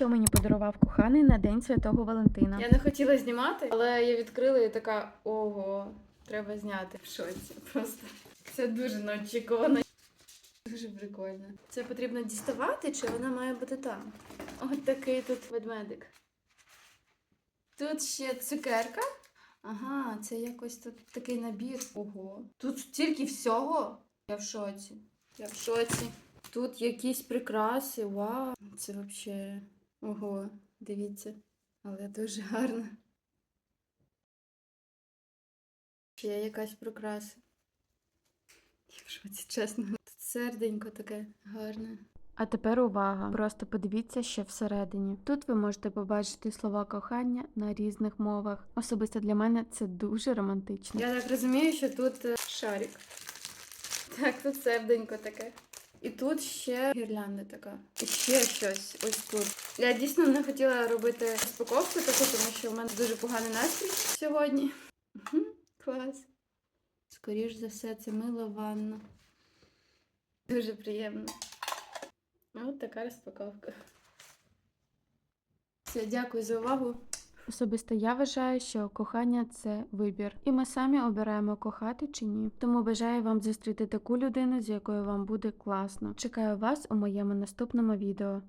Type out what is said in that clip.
що мені подарував коханий на День Святого Валентина. Я не хотіла знімати, але я відкрила і така ого, треба зняти в шоці. Просто це дуже неочікувано. Дуже прикольно. Це потрібно діставати, чи вона має бути там? Ось такий тут ведмедик. Тут ще цукерка. Ага, це якось тут такий набір. Ого. Тут стільки всього. Я в шоці. Я в шоці. Тут якісь прикраси. Вау. Це взагалі. Ого, дивіться. Але дуже гарно. Ще якась прикраса. Я в шоці, чесно. Тут серденько таке гарне. А тепер увага! Просто подивіться, що всередині. Тут ви можете побачити слова кохання на різних мовах. Особисто для мене це дуже романтично. Я так розумію, що тут е, шарик. Так, тут серденько таке. І тут ще гірлянда така. І ще щось ось тут. Я дійсно не хотіла робити розпаковку таку, тому що в мене дуже поганий настрій сьогодні. Мгм, Клас. Скоріш за все, це мило ванна. Дуже приємно. Ось така розпаковка. Все, дякую за увагу. Особисто я вважаю, що кохання це вибір, і ми самі обираємо кохати чи ні. Тому бажаю вам зустріти таку людину, з якою вам буде класно. Чекаю вас у моєму наступному відео.